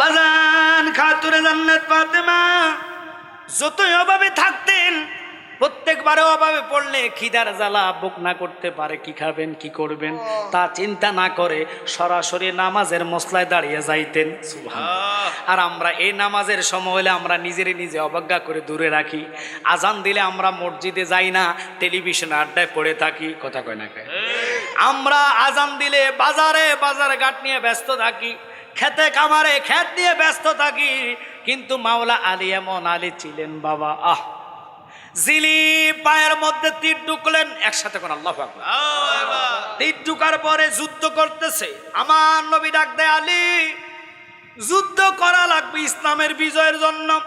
বাজান খাতুনে জান্নাত ফাতেমা যতই অভাবে থাকতেন প্রত্যেকবারে অভাবে পড়লে খিদার জ্বালা বুক না করতে পারে কি খাবেন কি করবেন তা চিন্তা না করে সরাসরি নামাজের মশলায় দাঁড়িয়ে যাইতেন। আর আমরা এই নামাজের সময় হলে আমরা নিজেরই নিজে অবজ্ঞা করে দূরে রাখি। আজান দিলে আমরা মসজিদে যাই না টেলিভিশনে আড্ডায় পড়ে থাকি কথা কয় না আমরা আজান দিলে বাজারে বাজারে ঘাট নিয়ে ব্যস্ত থাকি। খেতে কামারে খেত নিয়ে ব্যস্ত থাকি। কিন্তু মাওলা আলী এমন আলী ছিলেন বাবা, আহ। জিলি পায়ের মধ্যে তীর ঢুকলেন, একসাথে কোন আল্লাহ তীর ঢুকার পরে যুদ্ধ করতেছে। আমার নবী ডাক দেয়, আলী, যুদ্ধ করা লাগবে ইসলামের বিজয়ের জন্য।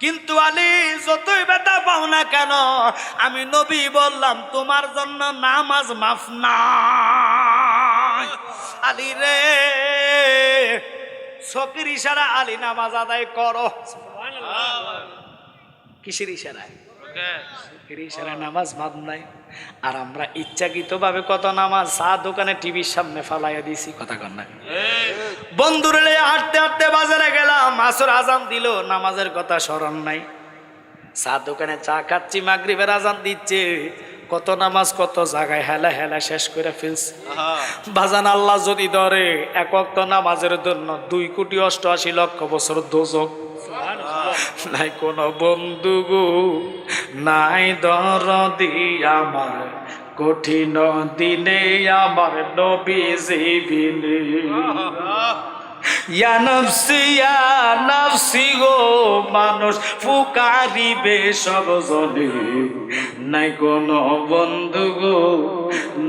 কিন্তু আলী, যতই বেটা পাও না কেন, আমি নবী বললাম, তোমার জন্য নামাজ মাফ না। আলী রে সকির ইশারা আলী নামাজ আদায় করো। কিসের ইশারায়? ইশারা নামাজ বাদ নাই। আর আমরা ইচ্ছাকৃতভাবে কত নামাজ চা দোকানে টিভির সামনে ফালাইয়া দিছি কথা কর না। বন্ধুরে হাঁটতে হাঁটতে বাজারে গেলাম আসর আজান দিল নামাজের কথা স্মরণ নাই। চা দোকানে চা খাচ্ছি মাগরিবের আজান দিচ্ছে। কত নামাজ কত জায়গায় হেলা হেলা শেষ করে ফেলছে। বাজান আল্লাহ যদি ধরে এক অক্ত নামাজের জন্য দুই কোটি অষ্টআশি লক্ষ বছর দোজক। নাই কোন বন্ধু গো নাই দরদি আমার কঠিন দিনে আমার নবী জীবিনে। ইয়া নফসি ইয়া নফসি গো মানুষ ফুকারিবে সব জনে নাই কোনো বন্ধু গো,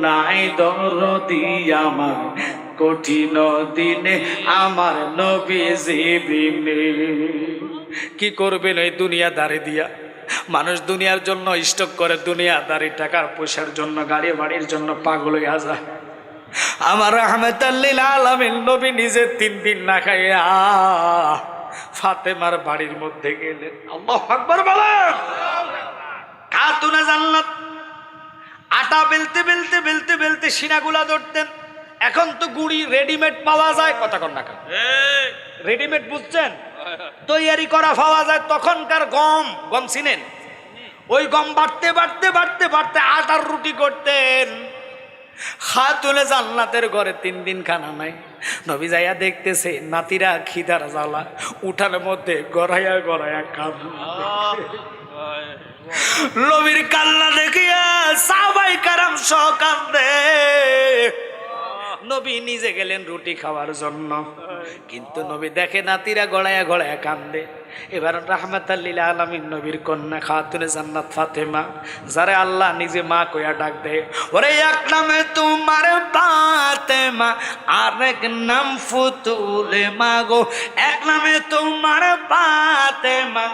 নাই দরদি আমার। কঠিন দিনে আমার নবী জীবিনে কি করবেন এই দুনিয়া দাঁড়ে দিয়া? মানুষ দুনিয়ার জন্য স্টক করে দুনিয়া দাঁড়ি টাকার পয়সার জন্য, গাড়ি বাড়ির জন্য পাগল হয়ে যায়। আমার আহমেদাল্লিল আলমিন নবী নিজে তিন দিন না খাইয়া ফাতেমার বাড়ির মধ্যে গেলেন। আল্লাহ আকবর বলেন। খাতুনে জান্নাত। আটা বেলতে বেলতে বেলতে বেলতে সিনাগুলা ধরতেন। এখন তো গুড়ি রেডিমেড পাওয়া যায়। কথা কন না রেডিমেড বুঝছেন? তৈয়ারি করা পাওয়া যায়। তখনকার গম গম চিনেন? ওই গম বাড়তে বাড়তে বাড়তে বাড়তে আটার রুটি করতেন। খাতুনে জান্নাতের ঘরে তিন দিন খানা নাই। নবী যাইয়া দেখতেছে, নাতিরা খিদার জ্বালা উঠার মধ্যে গড়াইয়া গড়াইয়া কাম নবীর কাল্লা দেখিয়া সাবাই কারাম সকান্দে নবী নিজে গেলেন রুটি খাওয়ার জন্য। কিন্তু নবী দেখে নাতিরা গড়াইয়া গড়াইয়া কান্দে। এবার রাহমাত আল্লিল আলমিন নবীর কন্যা খাতুনে জান্নাত ফাতেমা যারে আল্লাহ নিজে মা কইয়া ডাক দে ওরে এক নামে তোমার ফাতেমা আরেক নাম ফুতুলে মাগো এক নামে তোমার ফাতেমা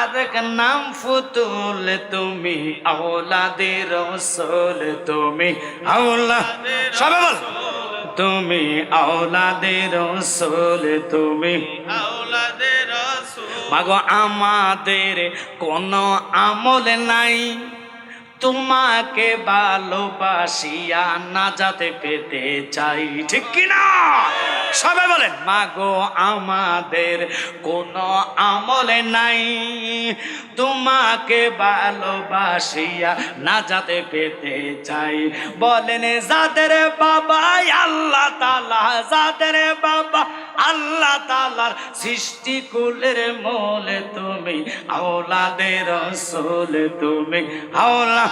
আরেক নাম ফুতুলে তুমি আওলাদের রসুল তুমি আওলা সবাই বল। তুমি আওলাদের রসুল তুমি মাগো আমাদের কোনো আমল নাই। তোমাকে ভালোবাসিয়া না যাতে পেতে চাই। ঠিক কিনা সবাই বলেন, মাগো, আমাদের কোনো আমলে নাই। তোমাকে ভালোবাসিয়া না যাতে পেতে চাই। বলেন, যাদের বাবা, আল্লাহ তালা যাদের বাবা, আল্লাহ তালার সৃষ্টি কুলের মোলে তুমি, আওলাদের রসুল তুমি, আওলা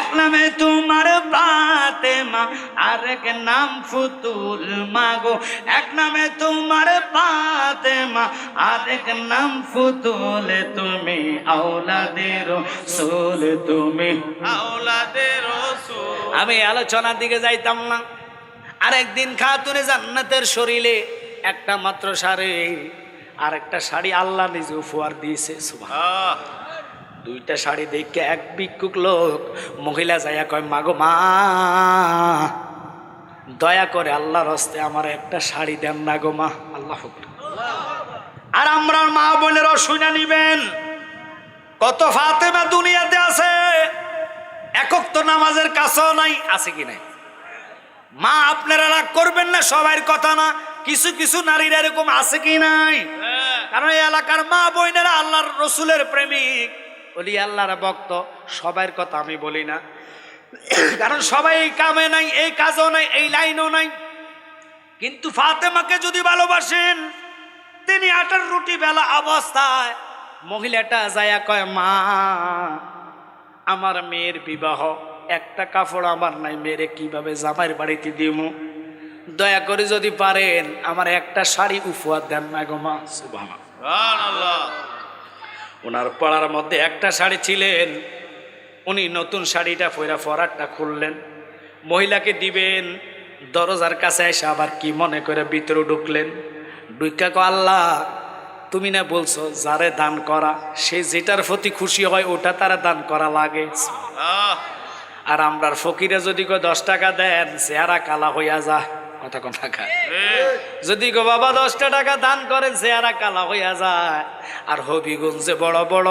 এক নামে তোমার ফাতেমা, আরেক নাম ফুতুল মাগো। এক নামে তোমার ফাতেমা, আরেক নাম ফুতুল, তুমি আওলাদের রসুল, তুমি। আমি আলোচনার দিকে যাইতাম না। আরেকদিন খাতুনে জান্নাতের শরীরে একটা মাত্র শাড়ি আর একটা শাড়ি আল্লাহ নিজে উপহার দিয়েছে সুবহান দুইটা শাড়ি দেখে এক ভিক্ষুক লোক মহিলা যাইয়া কয় মাগো মা দয়া করে আল্লাহর হস্তে আমার একটা শাড়ি দেন না গো মা। আল্লাহ আর আমরা মা বোনেরও শুনে নিবেন। কত ফাতেমা দুনিয়াতে আছে একক তো নামাজের কাছেও নাই আছে কি নাই? মা আপনারা রাগ করবেন না সবার কথা না কিছু কিছু নারীরা এরকম আছে কি নাই? কারণ এই এলাকার মা বোনেরা আল্লাহর রসুলের প্রেমিক। বলি, আল্লাহর ভক্ত সবার কথা আমি বলি না। কারণ সবাই এই কামে নাই, এই কাজও নাই, এই লাইনও নাই। কিন্তু ফাতেমাকে যদি ভালোবাসেন, তিনি আটার রুটি বেলা অবস্থায় মহিলাটা যায়া কয়, মা, আমার মেয়ের বিবাহ, একটা কাপড় আমার নাই, মেয়েরে কীভাবে জামাইয়ের বাড়িতে দিমু? দয়া করে যদি পারেন, আমার একটা শাড়ি উপহার দেন না গো মা। ওনার পাড়ার মধ্যে একটা শাড়ি ছিলেন। উনি নতুন শাড়িটা ফয়রা ফরারটা খুললেন। মহিলাকে দিবেন দরজার কাছে এসে আবার কি মনে করে ভিতরে ঢুকলেন। ডুইকা কো আল্লাহ তুমি না বলছো যারে দান করা সে যেটার প্রতি খুশি হয় ওটা তারা দান করা লাগে? আর আমরার ফকিরে যদি কো দশ টাকা দেন চেহারা কালা হইয়া যা। কথা কথা খায় যদি গো বাবা দশটা টাকা দান করেন, চেহারা কালা হইয়া যায়। আর হবিগঞ্জে বড় বড়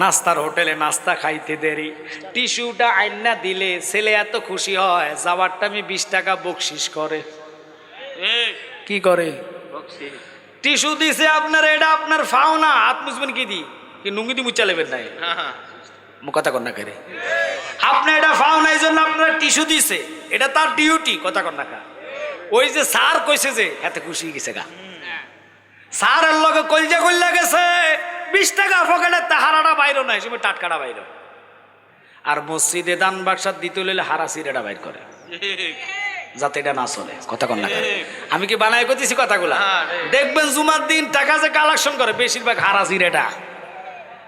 নাস্তার হোটেলে নাস্তা খাইতে দেরি। টিস্যুটা আইনা দিলে ছেলে এত খুশি হয়, যাওয়ারটা আমি বিশ টাকা বকশিস করে। কি করে? টিস্যু দিছে আপনার, এটা আপনার ফাও না হাত মুছবেন কি দি? কি নুঙ্গি দি মুচা লেবেন নাই কথা কন্যা করে। আপনি এটা ফাও না এই জন্য আপনার টিস্যু দিছে। এটা তার ডিউটি কথা কন্যা ওই যে স্যার কইছে যে এত খুশি গেছে গা। স্যারের লগে কলজা কইলা গেছে বিশ টাকা পকেটে তাহারাটা বাইর নাই সে টাটকাটা বাইর। আর মসজিদে দান বাক্সার দিতে হইলে হারা সিরেটা বাইর করে। যাতে এটা না চলে কথা কন না আমি কি বানাই করতেছি কথাগুলা? দেখবেন জুমার দিন টাকা যে কালেকশন করে বেশিরভাগ হারা সিরেটা।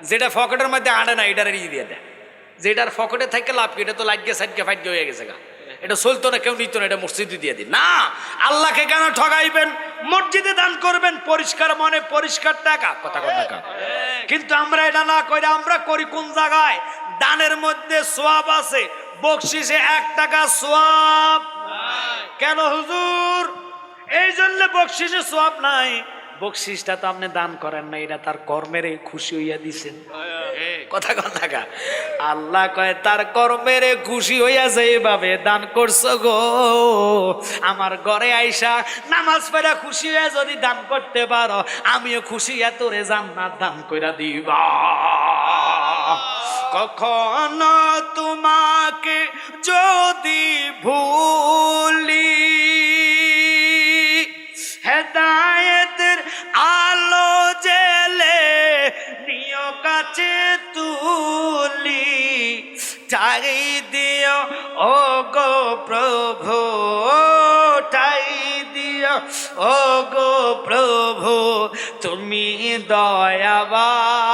যেটা ফকেটের মধ্যে আনে না এটার ইয়ে দিয়ে দেয়। যেটার ফকেটে থাকে লাভ কি এটা তো লাইটকে সাইডকে ফাইটকে হয়ে গেছে গা। এটা চলতো না, কেউ নিত না, এটা মসজিদে দিয়ে দিন। না, আল্লাহকে কেন ঠগাইবেন? মসজিদে দান করবেন, পরিষ্কার মনে, পরিষ্কার টাকা। কথা কথা টাকা কিন্তু আমরা এটা না করে আমরা করি কোন জায়গায়? দানের মধ্যে সোয়াব আছে। বকশিসে এক টাকা সোয়াব। কেন হুজুর? এই জন্য বকশিসে সোয়াব নাই। বকশিসটা তো আপনি দান করেন না, এটা তার কর্মের খুশি হইয়া দিছেন। কথা কথা কা আল্লাহ কয়, তার কর্মের খুশি হইয়া যেভাবে দান করছ গো, আমার ঘরে আইসা নামাজ পড়া খুশি হয়ে যদি দান করতে পারো, আমিও খুশি হইয়া তোরে জান্নাত দান কইরা দিবা। কখনো তোমাকে যদি ভুলি ও গো প্রভু তুমি দয়াবান।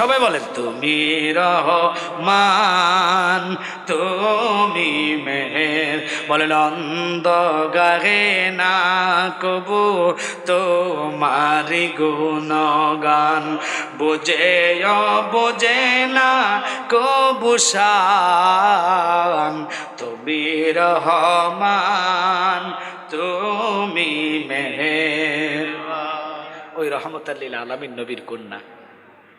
সবাই বলেন, তুমি রহমান, তুমি মেহের। বলেন অন্ধ গাহে না কবু তোমারি গুণগান। বুঝে বোঝে না কবু শান। তুমি রহমান, তুমি মেহের। ওই রহমতাল্লিল আলমিন নবীর কন্যা।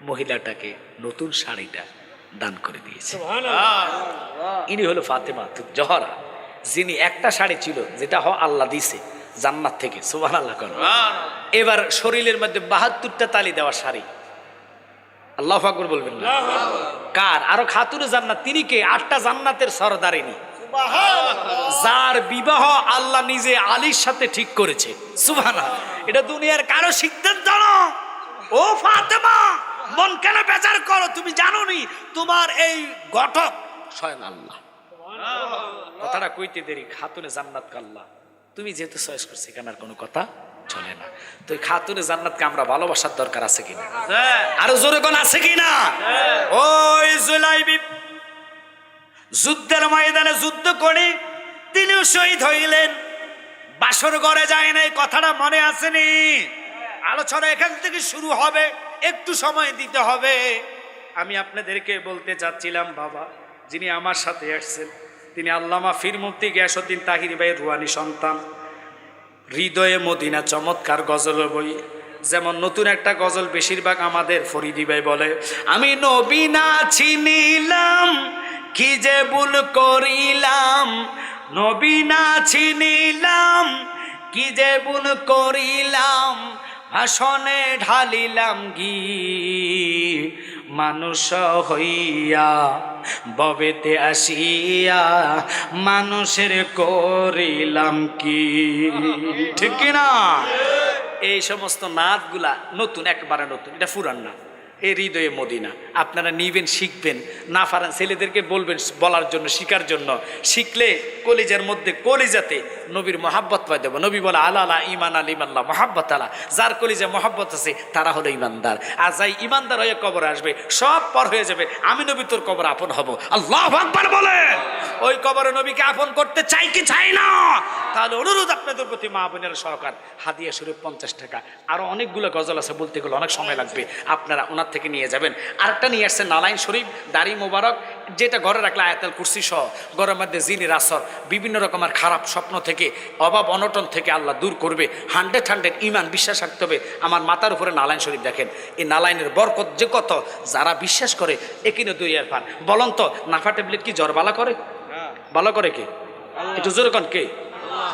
মহিলাটাকে নতুন শাড়িটা দান করে দিয়েছে। ইনি হলো ফাতেমা জহরা যিনি একটা শাড়ি ছিল যেটা হ আল্লাহ দিছে জান্নাত থেকে। সুবাহ আল্লাহ কর এবার শরীরের মধ্যে বাহাত্তরটা তালি দেওয়া শাড়ি। আল্লাহ ফাকর বলবেন না। কার? আরও খাতুরে জান্নাত তিনি কে? আটটা জান্নাতের সরদারিনী যার বিবাহ আল্লাহ নিজে আলীর সাথে ঠিক করেছে। সুবহানা এটা দুনিয়ার কারও সিদ্ধান্ত না ও ফাতেমা! মন কেন বেজার করো? তুমি জানো নি তোমার এই ঘটক স্বয়ং আল্লাহ। কথাটা কইতে দেরি খাতুনে জান্নাত কাল্লা তুমি যেহেতু চয়েস করছ এখানে আর কোনো কথা চলে না। তো এই খাতুনে জান্নাতকে আমরা ভালোবাসার দরকার আছে কিনা? আরও জোরে কোন আছে কিনা? ওই জুলাইবি যুদ্ধের ময়দানে যুদ্ধ করে তিনিও শহীদ হইলেন। বাসর ঘরে যায় না এই কথাটা মনে আসেনি। আলোচনা এখান থেকে শুরু হবে। একটু সময় দিতে হবে। আমি আপনাদেরকে বলতে চাচ্ছিলাম বাবা, যিনি আমার সাথে আসছেন, তিনি আল্লামা ফির মুফতি গিয়াসুদ্দিন তাহির ভাই রুয়ানি সন্তান। হৃদয়ে মদিনা, চমৎকার গজল বই। যেমন নতুন একটা গজল বেশিরভাগ আমাদের ফরিদি ভাই বলে, আমি নবী না চিনিলাম কি যে ভুল করিলাম? নবী না চিনিলাম কি যে ভুল করিলাম? ভাষণে ঢালিলাম গি। মানুষ হইয়া ববেতে আসিয়া মানুষের করিলাম কি। ঠিক না এই সমস্ত নাচগুলা নতুন, একবারে নতুন। এটা ফুরান না এই হৃদয়ে মদিনা। আপনারা নিবেন, শিখবেন। না পারেন ছেলেদেরকে বলবেন বলার জন্য শিকার জন্য। শিখলে কলিজার মধ্যে কলিজাতে নবীর মহাব্বত পাই দেবো নবী বলে, আলা আলা ইমান আল ইমাল্লাহ মহাব্বত আলা। যার কলিজা মহাব্বত আছে, তারা হলো ইমানদার আর যাই ইমানদার হয়ে কবর আসবে, সব পর হয়ে যাবে, আমি নবী, তোর কবর আপন হব। আল্লাহ বলেন! ওই কবরে নবীকে আপন করতে চাই কি চাই না? তাহলে অনুরোধ আপনাদের প্রতি মা বোনের সহকার হাদিয়া শরীফ পঞ্চাশ টাকা। আরও অনেকগুলো গজল আছে বলতে গেলে অনেক সময় লাগবে। আপনারা ওনার থেকে নিয়ে যাবেন। আরেকটা নিয়ে আসছে নালাইন শরীফ দাড়ি মোবারক যেটা ঘরে রাখলে আয়াতাল কুরসি সহ ঘরের মধ্যে জিনির আসর বিভিন্ন রকমের খারাপ স্বপ্ন থেকে অভাব অনটন থেকে আল্লাহ দূর করবে। হান্ড্রেড হান্ড্রেড ইমান বিশ্বাস রাখতে হবে। আমার মাথার উপরে নালাইন শরীফ দেখেন। এই নালাইনের বরকত যে কত যারা বিশ্বাস করে একিনে দুই আর পান বলন তো নাফা ট্যাবলেট কি জ্বর বালা করে? ভালো করে কে? একটু জোরে কন কে?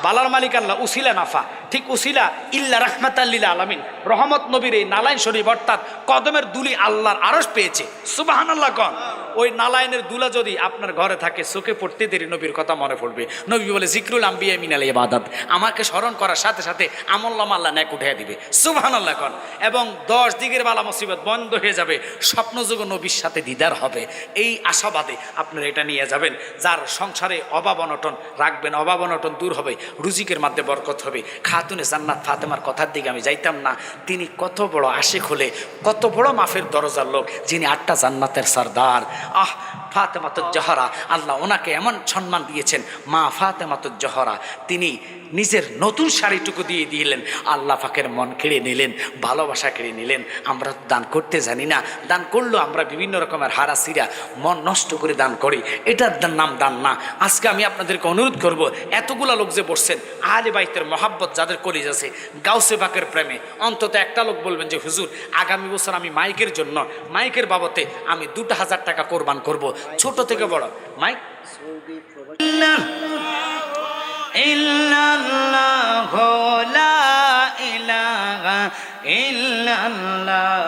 বালার মালিক আল্লাহ উসিলা নাফা। ঠিক উসিলা, ইল্লা রাহমাতাল্লিল আলামিন। রহমত নবীর এই নালাইন শরীফ অর্থাৎ কদমের দুলি আল্লাহর আরস পেয়েছে। সুবাহান আল্লাহ কন। ওই নালাইনের দুলা যদি আপনার ঘরে থাকে, চোখে পড়তে দেরি নবীর কথা মনে পড়বে। নবী বলে, জিক্রুল আম্বিয়া মিনাল ইবাদত। আমাকে স্মরণ করার সাথে সাথে আমল্লাম আল্লাহ ন্যাক উঠে দিবে। সুবাহান আল্লাহ কন। এবং দশ দিকের বালা মুসিবত বন্ধ হয়ে যাবে। স্বপ্নযোগ নবীর সাথে দিদার হবে। এই আশাবাদে আপনারা এটা নিয়ে যাবেন। যার সংসারে অভাব অনটন রাখবেন, অভাব অনটন দূর হবে। রুজিকের মাধ্যমে বরকত হবে। খাতুনে জান্নাত ফাতেমার কথার দিকে আমি যাইতাম না। তিনি কত বড় আশেক হলে, কত বড় মাফের দরজার লোক, যিনি আটটা জান্নাতের সর্দার। আহ ফাতেমাত জহরা আল্লাহ ওনাকে এমন সম্মান দিয়েছেন, মা ফাতেমাত জহরা তিনি নিজের নতুন শাড়িটুকু দিয়ে দিলেন, আল্লাহ ফাঁকের মন কেড়ে নিলেন, ভালোবাসা কেড়ে নিলেন। আমরা দান করতে জানি না, দান করলেও আমরা বিভিন্ন রকমের হারাসিরা মন নষ্ট করে দান করি, এটার নাম দান না। আজকে আমি আপনাদেরকে অনুরোধ করব, এতগুলা লোক যে বসছেন, আহলে বাইতের মহাব্বত যাদের কলিজ আছে, গাউসে বাকের প্রেমে। অন্তত একটা লোক বলবেন যে, হুজুর, আগামী বছর আমি মাইকের জন্য, মাইকের বাবতে আমি দুটো হাজার টাকা কোরবান করব। ছোট থেকে বড়। মাইক? ইল্লাল্লাহ ইল্লাল্লাহ